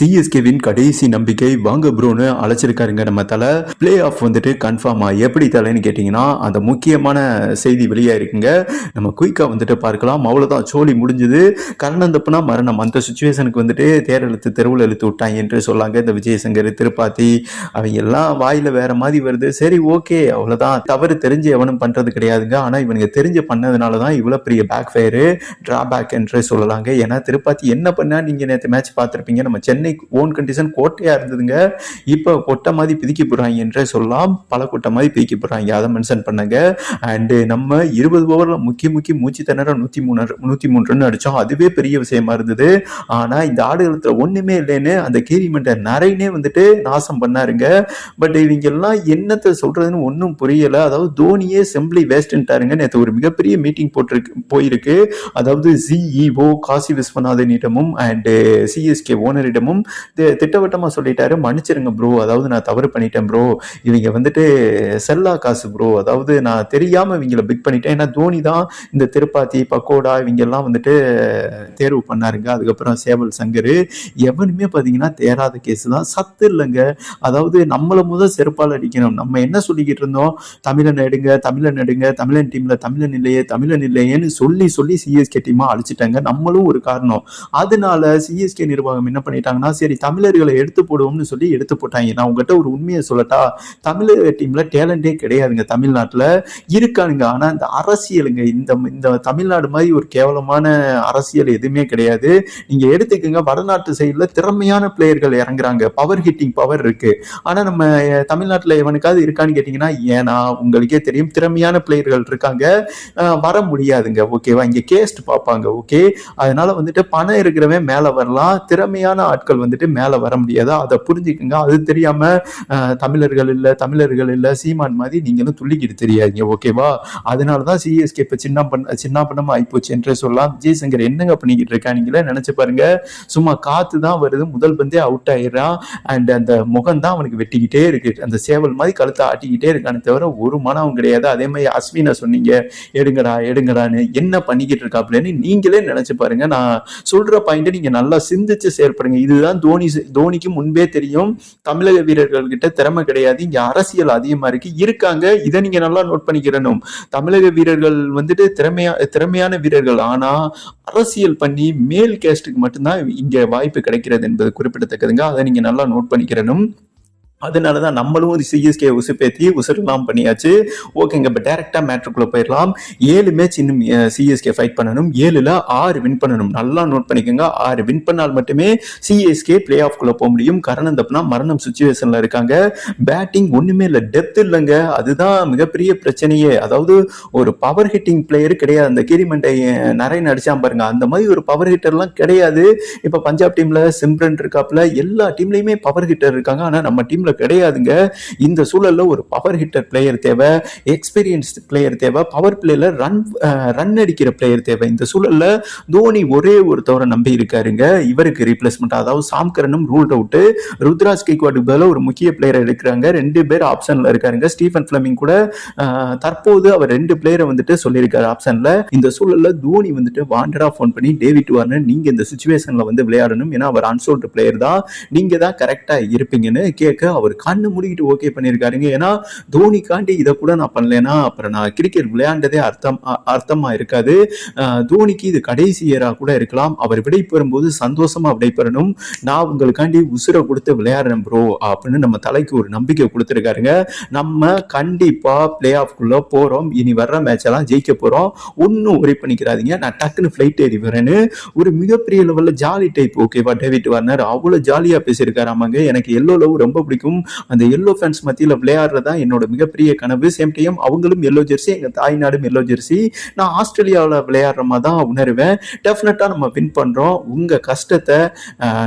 சிஎஸ்கேவின் கடைசி நம்பிக்கை வாங்க ப்ரோன்னு அழைச்சிருக்காருங்க. நம்ம தலை பிளே ஆஃப் வந்துட்டு கன்ஃபார்மா எப்படி தலைன்னு கேட்டிங்கன்னா அந்த முக்கியமான செய்தி வெளியாயிருக்குங்க. நம்ம குயிக்காக வந்துட்டு பார்க்கலாம். அவ்வளோதான் சோழி முடிஞ்சது. கர்ணந்தப்புனா மரணம். அந்த சுச்சுவேஷனுக்கு வந்துட்டு தேர் இழுத்து தெருவில் இழுத்து விட்டாங்க என்று சொல்லாங்க. இந்த விஜயசங்கர் திருப்பாத்தி அவங்க எல்லாம் வாயில் வேற மாதிரி வருது. சரி ஓகே அவ்வளோதான் தவறு தெரிஞ்சு எவனும் பண்ணுறது கிடையாதுங்க. ஆனால் இவனுங்க தெரிஞ்சு பண்ணதுனால தான் இவ்வளோ பெரிய பேக் ஃபயரு ட்ராபேக் என்று சொல்லலாங்க. ஏன்னா திருப்பாத்தி என்ன பண்ணா நீங்கள் நேற்று மேட்ச் பார்த்துருப்பீங்க. நம்ம சென்னை ஓன் கண்டிஷன் கோட்டையாக இருந்ததுங்க. இப்போ கொட்டை மாதிரி பிதிக்கி போடுறாங்க என்றே சொல்லலாம். பல கொட்டை மாதிரி பிதிக்கி போடுறாங்க. அதை மென்ஷன் பண்ணுங்க. அண்டு நம்ம இருபது ஓவரில் முக்கிய முக்கிய மூச்சு திணற நூற்றி மூணு நூற்றி மூணு ரன் அடித்தோம் அதுவே பெரிய விஷயமா இருந்தது. ஆனால் இந்த ஆடுகளத்தில் ஒன்றுமே இல்லைன்னு அந்த கீரிமெண்ட்டை நிறையனே வந்துட்டு நாசம் பண்ணாருங்க. பட் இவங்க எல்லாம் என்னத்தை சொல்றதுன்னு ஒன்றும் புரியல. அதாவது தோனியே செம்பிளி வேஸ்ட்ன்ட்டாருங்க நேற்று ஒரு மிகப்பெரிய மீட்டிங் போட்டிருக்கு போயிருக்கு. அதாவது சிஇஓ காசி விஸ்வநாதனிடமும் அண்டு சிஎஸ்கே ஓனரிடமும் தி- திட்டவட்டமா சொல்லிட்டாரு. மன்னிச்சிருங்க ப்ரோ அதாவது நான் தவறு பண்ணிட்டேன் ப்ரோ இவங்க வந்துட்டு செல்லா காசு ப்ரோ அதாவது நான் தெரியாம இவங்கள பிக் பண்ணிட்டேன். ஏன்னா தோனி தான் இந்த திருப்பாத்தி பக்கோடா இவங்க எல்லாம் வந்துட்டு தேர்வு பண்ணாருங்க. அதுக்கப்புறம் சேவல் சங்கர். எவனுமே பார்த்தீங்கன்னா தேராத கேஸ் தான். சத்து இல்லைங்க. அதாவது நம்மளை முதல் செருப்பால் அடிக்கணும். நம்ம என்ன சொல்லிக்கிட்டு இருந்தோம்? தமிழன் எடுங்க தமிழன் எடுங்க தமிழன் டீம்ல தமிழன் இல்லையே தமிழன் இல்லையேன்னு சொல்லி சொல்லி சிஎஸ்கே டீமா அழிச்சிட்டாங்க. நம்மளும் ஒரு காரணம். அதனால சிஎஸ்கே நிர்வாகம் என்ன பண்ணிட்டாங்கன்னா சரி தமிழர்களை எடுத்து போடுவோம்னு சொல்லி எடுத்து போட்டாங்க. நான் உங்ககிட்ட ஒரு உண்மையை சொல்லட்டா தமிழர் டீம்ல டேலண்டே கிடையாதுங்க தமிழ்நாட்டுல. இருக்கானுங்க. ஆனா இந்த அரசியலுங்க இந்த இந்த தமிழ்நாடு மாதிரி ஒரு கேவலமான அரசியல் எதுவுமே கிடையாது. நீங்க எடுத்துக்கோங்க வடநாட்டு சைடுல திறமையான பிளேயர்கள் இறங்குறாங்க. பவர் ஹிட்டிங் பவர் இருக்கு. ஆனா நம்ம தமிழ்நாட்டில் தமிழ்நாட்டுல எவனுக்காவது இருக்கான்னு கேட்டீங்கன்னா ஏன்னா உங்களுக்கே தெரியும் திறமையான பிளேயர்கள் இருக்காங்க. வர முடியாதுங்க. ஓகேவா? இங்க கேஸ்ட் பார்ப்பாங்க. ஓகே? அதனால வந்துட்டு பணம் இருக்கிறவன் மேல வரலாம். திறமையான ஆட்கள் வந்துட்டு மேலே வர முடியாது? அதை புரிஞ்சுக்குங்க. அது தெரியாம தமிழர்கள் இல்லை தமிழர்கள் இல்லை சீமான் மாதிரி நீங்களும் துள்ளிக்கிட்டு தெரியாதீங்க ஓகேவா? அதனால தான் சிஎஸ்கே இப்போ சின்ன பண்ண சின்ன பண்ணமா ஆயிப்போச்சு என்று சொல்லலாம். விஜயசங்கர் என்னங்க பண்ணிக்கிட்டு இருக்கானீங்களே நினைச்சு பாருங்க. சும்மா காத்து தான் வருது. முதல் பந்தே அவுட் ஆயிடுறான். அண்ட் அந்த முகம் தான் அவனுக்கு வெட்டிக்கிட்டே இருக்கு. அந்த சேவல் மாதிரி கழுத்தை ஆட்டிக்கிட்டே இருக்கானே தவிர ஒரு மனம் கிடையாது. அதே மாதிரி அஸ்வினை சொன்னீங்க. எடுங்கடா எடுங்கடான்னு என்ன பண்ணிக்கிட்டு இருக்காப்லன்னு நீங்களே நினைச்சு பாருங்க. நான் சொல்ற பாயிண்ட் நீங்க நல்லா சிந்திச்சு செயல்படுங்க. இதுதான் தோனி தோனிக்கு முன்பே தெரியும். தமிழக வீரர்கள் கிட்ட திறமை கிடையாது. இங்க அரசியல் அதிகமா இருக்கு. இருக்காங்க. இதை நீங்க நல்லா நோட் பண்ணிக்கிறனும் தமிழக வீரர்கள் வந்துட்டு திறமையா திறமையான வீரர்கள். ஆனா அரசியல் பண்ணி மேல் கேஸ்டுக்கு மட்டும்தான் இங்க வாய்ப்பு கிடைக்கிறது என்பது குறிப்பிடத்தக்கதுங்க. அதை நீங்க நல்லா நோட் பண்ணிக்கிறனும் அதனால தான் நம்மளும் ஒரு சிஎஸ்கே உசுப்பேத்தி உசுரெல்லாம் பண்ணியாச்சு. ஓகேங்க இப்போ டேரெக்டாக மேட்ருக்குள்ளே போயிடலாம். ஏழு மேட்ச் இன்னும் சிஎஸ்கே ஃபைட் பண்ணணும். ஏழில் ஆறு வின் பண்ணணும். நல்லா நோட் பண்ணிக்கோங்க. ஆறு வின் பண்ணால் மட்டுமே சிஎஸ்கே பிளே ஆஃப்குள்ளே போக முடியும். கரணம் தப்புனா மரணம் சுச்சுவேஷனில் இருக்காங்க. பேட்டிங் ஒன்றுமே இல்லை. டெப்த் இல்லைங்க. அதுதான் மிகப்பெரிய பிரச்சனையே. அதாவது ஒரு பவர் ஹிட்டிங் பிளேயர் கிடையாது. அந்த கிரிமெண்டை நிறைய நடிச்சான் பாருங்க. அந்த மாதிரி ஒரு பவர் ஹிட்டர்லாம் கிடையாது. இப்போ பஞ்சாப் டீமில் சிம்ரன் இருக்காப்புல. எல்லா டீம்லேயுமே பவர் ஹிட்டர் இருக்காங்க. ஆனால் நம்ம டீமில் கிடையாதுங்க. இந்த சூழல்ல ஒரு பவர் ஹிட்டர் பிளேயர் தேவை எக்ஸ்பீரியன்ஸ் பிளேயர் தேவை பவர் பிளேயர்ல ரன் ரன் அடிக்கிற பிளேயர் தேவை. இந்த சூழல்ல தோனி ஒரே ஒருத்தவரை நம்பி இருக்காருங்க. இவருக்கு ரீப்ளேஸ்மெண்ட் அதாவது சாம்கரனும் ரூல் அவுட்டு ருத்ராஜ் கேக்வாட்டுக்கு பதிலாக ஒரு முக்கிய பிளேயர் எடுக்கிறாங்க. ரெண்டு பேர் ஆப்ஷன்ல இருக்காருங்க. ஸ்டீஃபன் ஃபிளமிங் கூட தற்போது அவர் ரெண்டு பிளேயரை வந்துட்டு சொல்லியிருக்காரு ஆப்ஷன்ல இந்த சூழல்ல தோனி வந்துட்டு வாண்டரா ஃபோன் பண்ணி டேவிட் வார்னர் நீங்க இந்த சுச்சுவேஷன்ல வந்து விளையாடணும். ஏன்னா அவர் அன்சோல்டு பிளேயர் தான். நீங்க தான் கரெக்டா இருப்பீங்கன்னு கேட்க அவர் கண்ணு முடிக்கிட்டு ஓகே பண்ணியிருக்காருங்க. ஏன்னா தோனிக்காண்டி இதை கூட நான் பண்ணலைன்னா அப்புறம் நான் கிரிக்கெட் விளையாண்டதே அர்த்தம் அர்த்தமாக இருக்காது. தோனிக்கு இது கடைசி இயராக கூட இருக்கலாம். அவர் விடை பெறும்போது சந்தோஷமாக விடை பெறணும். நான் உங்களுக்காண்டி உசுரை கொடுத்து விளையாடுறேன் ப்ரோ அப்படின்னு நம்ம தலைக்கு ஒரு நம்பிக்கை கொடுத்துருக்காருங்க. நம்ம கண்டிப்பாக பிளே ஆஃப்குள்ளே போகிறோம் இனி வர்ற மேட்ச் எல்லாம் ஜெயிக்க போகிறோம் ஒன்றும் ஒரே பண்ணிக்கிறாதீங்க. நான் டக்குன்னு ஃப்ளைட் ஏறி வரேன்னு. ஒரு மிகப்பெரிய லெவலில் ஜாலி டைப் ஓகேவா டேவிட் வார்னர் அவ்வளோ ஜாலியாக பேசியிருக்காரு ஆமாங்க. எனக்கு எல்லோ லவ் ரொம்ப பிடிக்கும். அந்த எல்லோ ஃபேன்ஸ் மத்தியில் விளையாடுறது தான் என்னோட மிகப்பெரிய கனவு. சேம் டைம் அவங்களும் எல்லோ ஜெர்சி எங்கள் தாய்நாடும் எல்லோ ஜெர்சி நான் ஆஸ்திரேலியாவில் விளையாடுற மாதிரி தான் உணர்வேன். டெஃபினட்டாக நம்ம வின் பண்ணுறோம் உங்கள் கஷ்டத்தை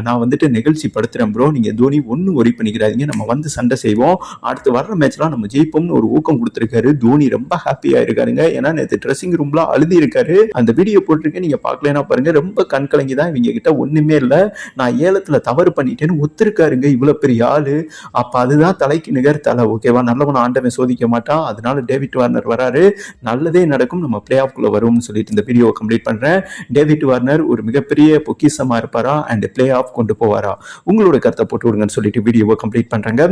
நான் வந்துட்டு நிகழ்ச்சி படுத்துகிறேன் ப்ரோ நீங்கள் தோனி ஒன்றும் ஒரி பண்ணிக்கிறாதீங்க நம்ம வந்து சண்டை செய்வோம். அடுத்து வர்ற மேட்ச்லாம் நம்ம ஜெயிப்போம்னு ஒரு ஊக்கம் கொடுத்துருக்காரு. தோனி ரொம்ப ஹாப்பியாக இருக்காருங்க. ஏன்னா நேற்று ட்ரெஸ்ஸிங் ரூம்ல அழுதி இருக்காரு அந்த வீடியோ போட்டிருக்கேன். நீங்கள் பார்க்கலனா பாருங்க. ரொம்ப கண் கலங்கி தான் இவங்க கிட்ட ஒன்றுமே இல்லை. நான் ஏலத்தில் தவறு பண்ணிட்டேன்னு ஒத்துருக்காருங்க. இவ்வளோ பெரிய ஆள். அப்போ அதுதான் தலைக்கு நிகர் தலை ஓகேவா? நல்லவன் ஆண்டவன் சோதிக்க மாட்டான். அதனால டேவிட் வார்னர் வராரு. நல்லதே நடக்கும். நம்ம பிளே ஆஃப்குள்ளே வருவோம்னு சொல்லிட்டு இந்த வீடியோவை கம்ப்ளீட் பண்ணுறேன் டேவிட் வார்னர் ஒரு மிகப்பெரிய பொக்கிசமாக இருப்பாரா? அண்ட் பிளே ஆஃப் கொண்டு போவாரா? உங்களோட கருத்தை போட்டு விடுங்கன்னு சொல்லிட்டு வீடியோவை கம்ப்ளீட் பண்ணுறேங்க